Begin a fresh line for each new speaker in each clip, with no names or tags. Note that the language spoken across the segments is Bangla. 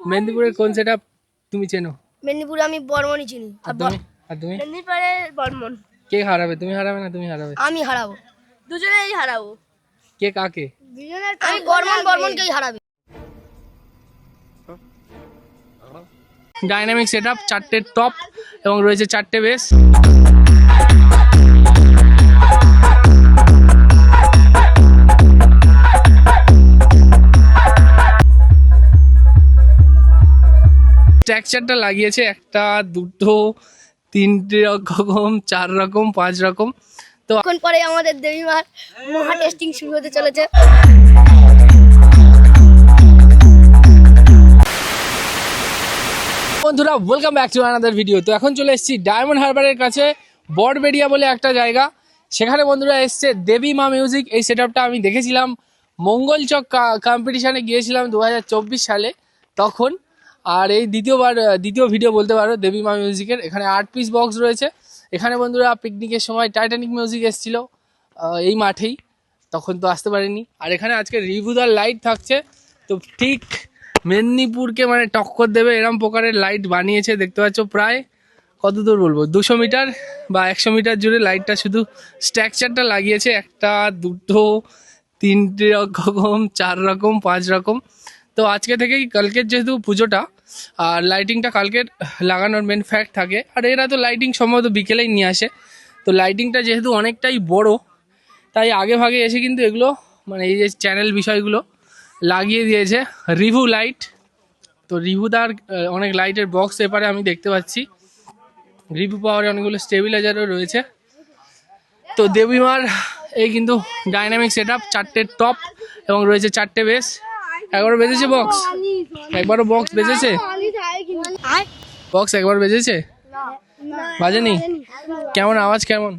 মেদিনীপুরের কোন সেটা তুমি চেনো?
মেদিনীপুরে আমি বর্মনই চিনি।
আর তুমি? আর তুমি?
মেদিনীপুরে বর্মন
কে হারাবে? তুমি হারাবে না তুমি হারাবে?
আমি হারাবো। দুজনেই হারাবো।
কে কাকে?
আমি বর্মন বর্মনকেই হারাবে।
ডাইনামিক সেট আপ চারটে টপ এবং রয়েছে চারটে বেস স্ট্রাকচারটা লাগিয়েছে একটা দুটো তিনটে রকম চার রকম পাঁচ রকম। তো
এখন পরে আমাদের দেবীমার মহা টেস্টিং শুরু হতে চলেছে।
বন্ধুরা welcome back to another video তো এখন চলে এসেছি ডায়মন্ড হারবারের কাছে বড়বেড়িয়া বলে একটা জায়গা। সেখানে বন্ধুরা এসছে দেবী মা মিউজিক এই সেট আমি দেখেছিলাম। মঙ্গলচক কম্পিটিশানে গিয়েছিলাম দু হাজার চব্বিশ সালে। তখন আর এই দ্বিতীয়বার দ্বিতীয় ভিডিও বলতে পারো, দেবী মা মিউজিকের এখানে আট পিস বক্স রয়েছে। এখানে বন্ধুরা পিকনিকের সময় টাইটানিক মিউজিক এসেছিল এই মাঠেই। তখন তো আসতে পারিনি আর এখানে আজকে রিভুদার লাইট থাকছে। তো ঠিক মেদিনীপুরকে মানে টক্কর দেবে, এরম প্রকারের লাইট বানিয়েছে, দেখতে পাচ্ছ প্রায় কত দূর বলব? দুশো মিটার বা একশো মিটার জুড়ে লাইটটা শুধু স্ট্রাকচারটা লাগিয়েছে। একটা, দুটো, তিনটে রকম, চার রকম, পাঁচ রকম। তো আজকে থেকেই কালকের যেহেতু পুজোটা আর লাইটিংটা কালকের লাগানোর মেন ফ্যাক্ট থাকে। আর এরা তো লাইটিং সম্ভবত বিকেলেই নিয়ে আসে। তো লাইটিংটা যেহেতু অনেকটাই বড়, তাই আগে ভাগে এসে কিন্তু এগুলো মানে এই যে চ্যানেল বিষয়গুলো লাগিয়ে দিয়েছে। রিভু লাইট তো রিভুদার অনেক লাইটের বক্স এপারে আমি দেখতে পাচ্ছি। রিভু পাওয়ারে অনেকগুলো স্টেবিলাইজারও রয়েছে। তো দেবীমার এই কিন্তু ডাইনামিক সেট আপ চারটে টপ এবং রয়েছে চারটে বেস একবার বেজেছে বক্স একবারও বক্স বেজেছে? বক্স একবার বেজেছে? বাজেনি? কেমন আওয়াজ কেমন?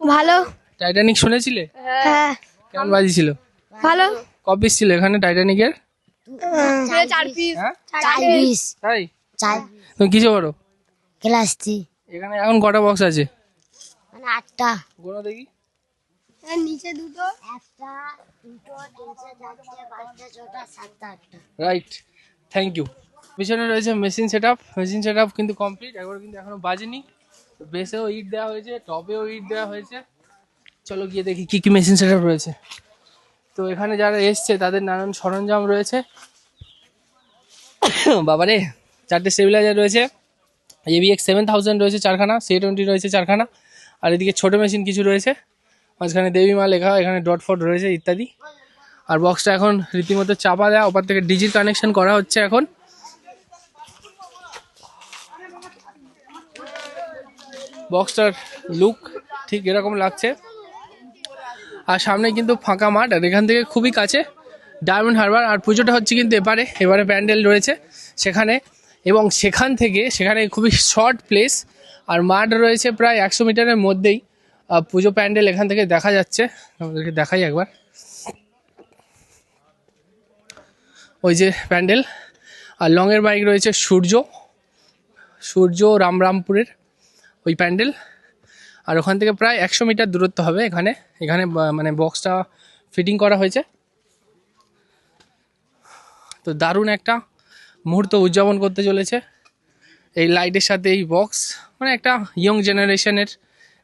ভালো।
টাইটানিক শুনেছিলে?
হ্যাঁ।
কেমন বাজিছিল
ভালো।
কপিস ছিল এখানে টাইটানিকের
চার পিস
হ্যাঁ?
চার বিশ
তাই?
চার।
তুমি কিছু করো
ক্লাস থ্রি
এখানে এখন কটা বক্স আছে?
মানে আটটা।
কোনো দেখি।
নিচে দুটো।
একটা দুটো তিনটে চারটে পাঁচটা ছটা সাতটা আটটা।
রাইট থ্যাংক ইউ পিছনে রয়েছে machine set up machine set up কিন্তু কমপ্লিট একবার কিন্তু এখনও বাজেনি। বেসেও ইট দেওয়া হয়েছে টপেও ইট দেওয়া হয়েছে। চলো গিয়ে দেখি কী কী মেশিন সেট আপ রয়েছে। তো এখানে যারা এসছে তাদের নানান সরঞ্জাম রয়েছে। বাবারে চারটে স্টেবিলাইজার রয়েছে। এবিএক্স সেভেন থাউজেন্ড রয়েছে চারখানা সি টোয়েন্টি রয়েছে চারখানা। আর এদিকে ছোটো মেশিন কিছু রয়েছে। মাঝখানে দেবী মা লেখা, এখানে ডট ফট রয়েছে ইত্যাদি। আর বক্সটা এখন রীতিমতো চাপা দেওয়া ওপার থেকে ডিজিট কানেকশন করা হচ্ছে এখন। বক্সটার লুক ঠিক এরকম লাগছে। আর সামনে কিন্তু ফাঁকা মাঠ, আর এখান থেকে খুবই কাছে ডায়মন্ড হারবার আর পুজোটা হচ্ছে কিন্তু এবারে এবারে প্যান্ডেল রয়েছে সেখানে। এবং সেখান থেকে, সেখানে খুবই শর্ট প্লেস আর মাঠ রয়েছে প্রায় একশো মিটারের মধ্যেই। পুজো প্যান্ডেল এখান থেকে দেখা যাচ্ছে। আমাদেরকে দেখাই একবার। ওই যে প্যান্ডেল। আর লংয়ের বাইক রয়েছে সূর্য। সূর্য রামরামপুরের ওই প্যান্ডেল। আর ওখান থেকে প্রায় একশো মিটার দূরত্ব হবে এখানে। এখানে মানে বক্সটা ফিটিং করা হয়েছে। তো দারুণ একটা মুহূর্ত উদযাপন করতে চলেছে। এই লাইটের সাথে এই বক্স মানে একটা ইয়ং জেনারেশনের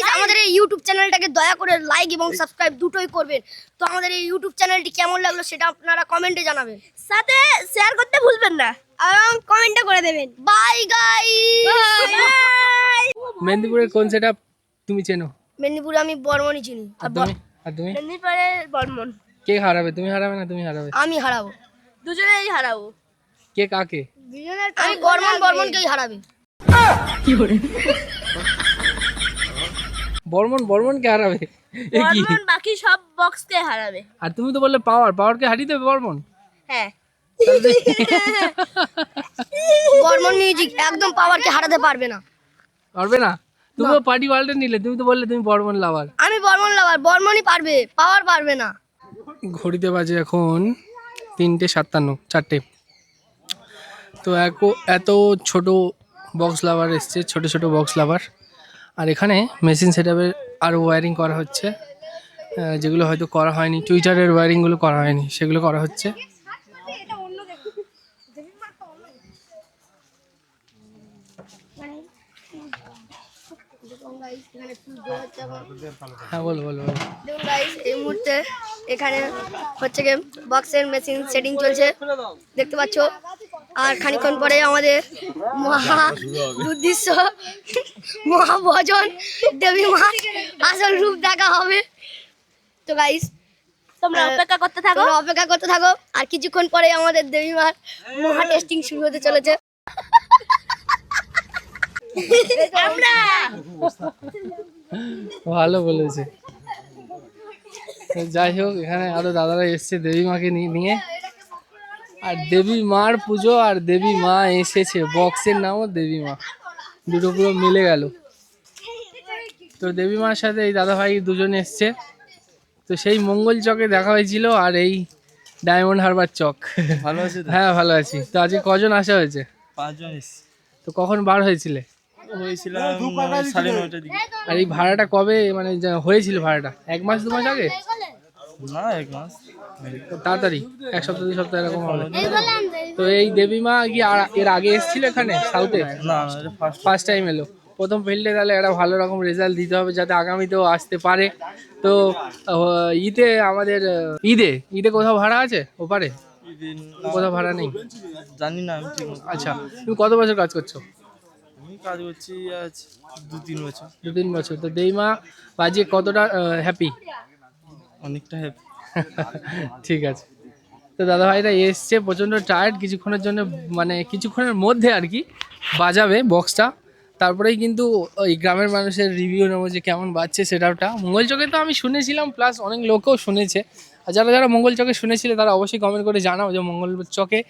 গাইস আমাদের এই ইউটিউব চ্যানেলটাকে দয়া করে লাইক এবং সাবস্ক্রাইব দুটোই করবেন। তো আমাদের এই ইউটিউব চ্যানেলটি কেমন লাগল সেটা আপনারা কমেন্টে জানাবেন। সাথে শেয়ার করতে ভুলবেন না এবং কমেন্টে করে দেবেন। বাই গাইস
মেদিনীপুরের কোন সেটা তুমি চেনো?
মেদিনীপুরে আমি বর্মনই চিনি।
আর তুমি? আর তুমি?
মেদিনীপুরে বর্মন
কে হারাবে? তুমি হারাবে না তুমি হারাবে?
আমি হারাবো। দুজনেই হারাবো।
কে কাকে?
আমি বর্মন বর্মনকেই হারাবে।
বর্মন বর্মনকে হারাবে। এ কি?
বাকি সব বক্সকে হারাবে।
আর তুমি তো বললে পাওয়ার পাওয়ারকে হারিয়ে দেবে বর্মন।
হ্যাঁ। বর্মন মিউজিক একদম পাওয়ারকে হারাতে পারবে না।
পারবে না? তুমি পার্টি ওয়ার্ল্ডে নিলে তুমি তো বললে তুমি বর্মন লাভার
আমি বর্মন লাভার বর্মনই পারবে পাওয়ার পারবে না।
ঘড়িতে বাজে এখন তিনটে সাতান্ন চারটে। তো এক এত ছোট বক্স লাভার এসছে ছোট ছোট বক্স লাভার আর এখানে মেশিন সেটআপের আরও ওয়ারিং করা হচ্ছে। যেগুলো হয়তো করা হয়নি টুইটারের ওয়্যারিংগুলো করা হয়নি, সেগুলো করা হচ্ছে। হ্যাঁ
এই মুহূর্তে এখানে হচ্ছে গিয়ে বক্সের মেশিন সেটিং চলছে। দেখতে পাচ্ছ? আর খানিকক্ষণ পরে আমাদের মহা দুর্দৃশ্য মহাভজন দেবী মা আসল রূপ দেখা হবে। তো গাইস তোমরা অপেক্ষা করতে থাকো। অপেক্ষা করতে থাকো। আর কিছুক্ষণ পরে আমাদের দেবী মার মহা টেস্টিং শুরু হতে চলেছে। আমরা!
ভালো বলেছে। যাই হোক এখানে আরও দাদারা এসছে দেবী মাকে নিয়ে। আর দেবী মার পুজো আর দেবী মা এসেছে। বক্সের নামও দেবী মা। দুটো পুরো মিলে গেল। তো দেবী মার সাথে এই দাদা ভাই দুজন এসছে। তো সেই মঙ্গল চকে দেখা হয়েছিল আর এই ডায়মন্ড হারবার চক।
ভালো আছে
হ্যাঁ ভালো আছি। তো আজকে কজন আসা হয়েছে?
পাঁচজন
তো কখন বার হয়েছিলে? আর এই ভাড়াটা কবে মানে হয়েছিল ভাড়াটা? এক মাস দু মাস আগে?
না এক মাস।
তাড়াতাড়ি এক সপ্তাহ দুই সপ্তাহ এরকম হবে। তো এই দেবী মা কি এর আগে এসেছিল এখানে সাউথে?
না ফার্স্ট
টাইম এলো। প্রথম ফিল্ডে তাহলে একটা ভালো রকম রেজাল্ট দিতে হবে যাতে আগামীতেও আসতে পারে। তো ঈদে আমাদের ঈদে ঈদে কোথাও ভাড়া আছে ওপারে? কোথাও ভাড়া নেই?
জানি না আমি ঠিক
আচ্ছা তুমি কত বছর কাজ করছ?
আমি কাজ করছি আজ দু তিন বছর।
দু তিন বছর। তো দেবী মা বাজিয়ে কতটা হ্যাপি
অনেকটা হ্যাপি
ঠিক আছে। তো দাদা ভাইরা এসছে প্রচণ্ড টায়ার্ড কিছুক্ষণের জন্য মানে কিছুক্ষণের মধ্যে আর কি বাজাবে বক্সটা তারপরেই কিন্তু ওই গ্রামের মানুষের রিভিউ নেব যে কেমন বাজছে সেটাটা মঙ্গল চকে তো আমি শুনেছিলাম প্লাস অনেক লোকও শুনেছে। আর যারা যারা মঙ্গল চকে শুনেছিলে, তারা অবশ্যই কমেন্ট করে জানাও যে মঙ্গল চকে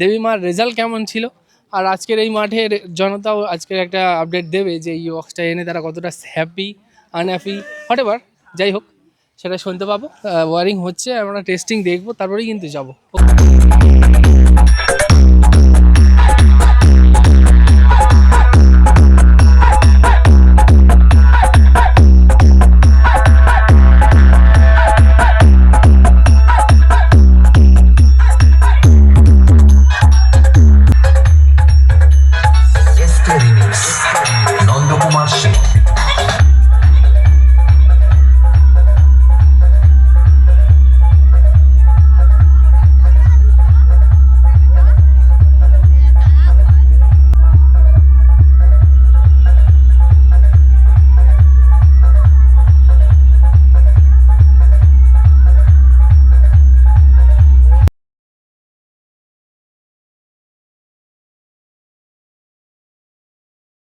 দেবী মার রেজাল্ট কেমন ছিল। আর আজকের এই মাঠের জনতাও আজকের একটা আপডেট দেবে যে এই বক্সটা এনে তারা কতটা হ্যাপি আনহ্যাপি হোয়াট এভার যাই হোক। সেটা শুনতে পাবো ওয়ারিং হচ্ছে আমরা টেস্টিং দেখব তারপরেই কিন্তু যাব Steady.